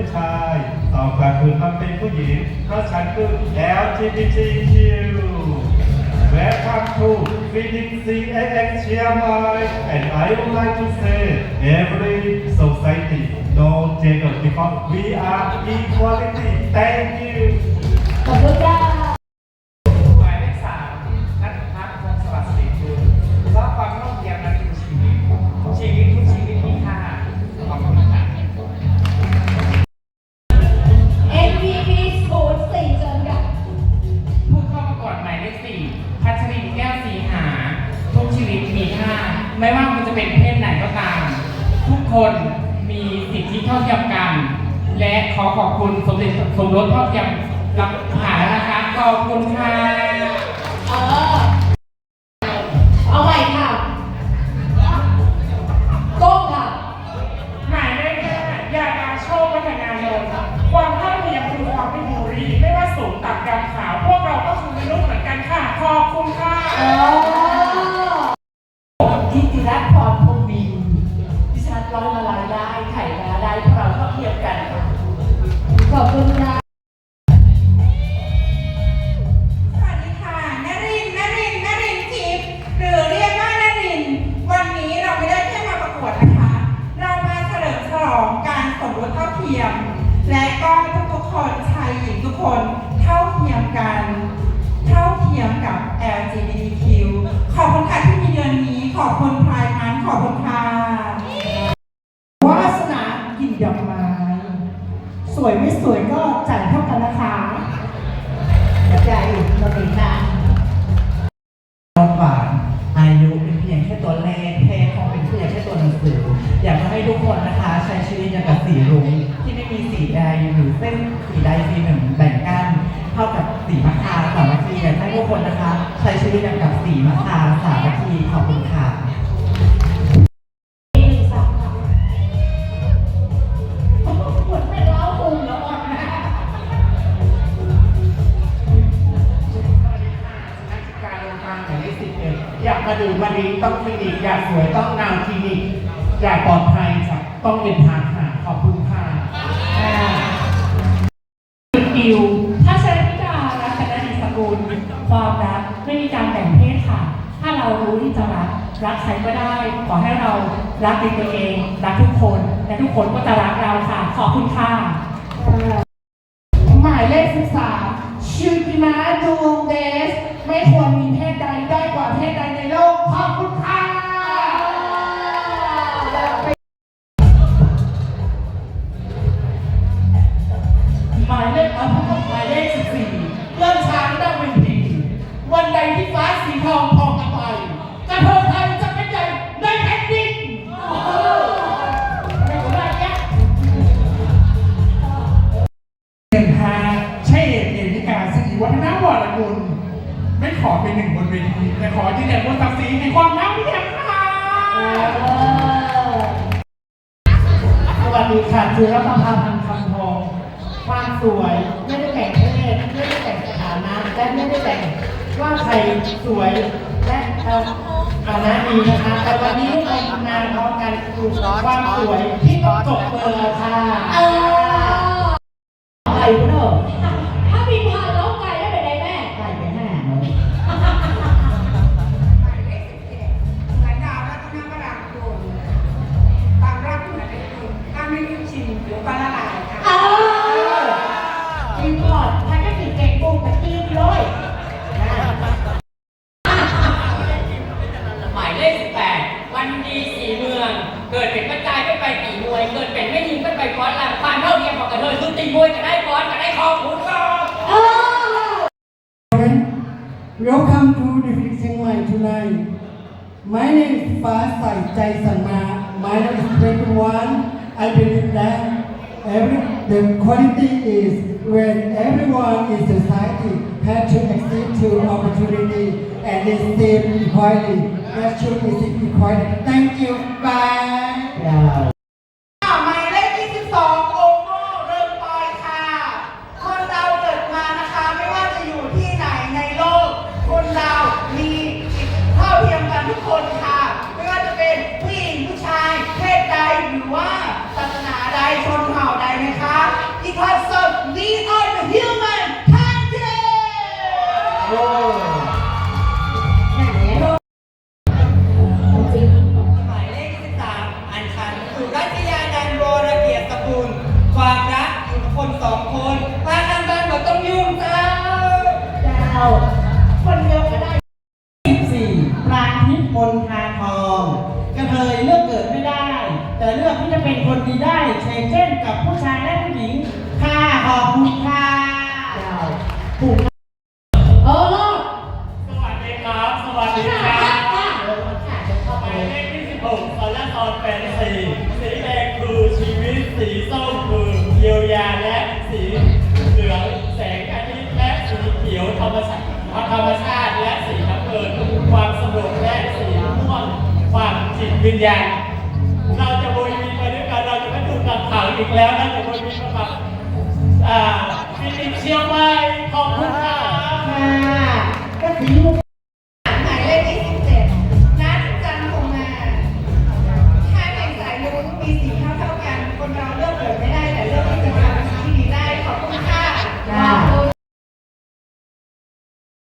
ผู้ชายตอนกลางคืนมันเป็นผู้หญิงเพราะฉันคือ LGBTQ Welcome to Phoenix CAX Chiang Mai and I would like to say every society no gender because we are equality thank you ขอบคุณค่ะ คนมีสิทธิเท่าเทียมกัน และขอขอบคุณสมเด็จสมรสเท่าเทียมรับผ่านนะคะขอบคุณค่ะ เออ เอาให ขอ เราเป็นนางความหวานอายุเป็นเพียงแค่ตัวเลขเพศของเป็นเพียงแค่ตัวหนังสือ อยากจะให้ทุกคนนะคะ ใช้ชีวิตอย่างกับสีรุ้งที่ไม่มีสีใดหรือเส้นสีใดสีหนึ่งแบ่งกั้นเท่ากับสีมะคาสามัคคีอยากให้ทุกคนนะคะ ใช้ชีวิตอย่างกับสีมะคาสามัคคีขอบคุณ นิก อยากสวยต้องนาวคลินิก อยากปลอดภัยจากต้องเป็นทางหาขอบคุณค่ะอิวถ้าใช้พิดารักกันดีสกุลความรักไม่มีการแบ่งเพศค่ะ ถ้าเรารู้ที่จะรักรักใครก็ได้ ขอให้เรารักในตัวเอง รักทุกคน และทุกคนก็จะรักเราค่ะ ขอบคุณค่ะ หมายเลขสิบสามชิวติมาดวงเดส ไม่ควรมีเพศใด วันใดที่ฟ้าสีทองพองกันไปกระเทยไทยจะเป็นใหญ่ในแผ่นดินไม่ได้แยกหนึ่งฮาใช่เอกเอนิกาสิริวัฒนาวรกุลไม่ขอเป็นหนึ่งบนเวทีแต่ขอที่แด่บนศักดิ์ศรีในความเท่าเทียมค่ะสวัสดีค่ะคือรัตภาพันธ์คำทองความสวยไม่ได้แต่งเพศไม่ได้แต่งสถานะและไม่ได้แต่ง ว่าใครสวยและอ่อฐานะดีนะคะแต่วันนี้เราทำงานพร้อมกันดูความสวยที่ต้องจบเบอร์ค่ะ ปีสี่เมือง เกิดเป็นกระจายก็ไปตีมวย เกิดเป็นไม่ยิงก็ไปฟ้อนลำความเท่าเทียมของกระเทยคือตีมวยก็ได้ฟ้อนก็ได้ขอบคุณค่ะเออ Welcome to the Fixing Line tonight. My name is Fasai Chai Sanma. My name is 21. I believe that every the quality is when everyone in society has to access to opportunity and is same equality. That should be equality. Thank you. Bye. ค่ สีส้มคือเยียวยาและสีเหลืองแสงอาทิตย์และสีเขียวธรรมชาติธรรมชาติและสีน้ำเงินความสงบและสีม่วงความจิตวิญญาณเราจะบุญมีไปด้วยกันเราจะไม่ถูกกักขังอีกแล้วนะจะบุญมีประมาณอ่าฟิลิปเชียงใหม่ขอบคุณค่ะก็สีม่วง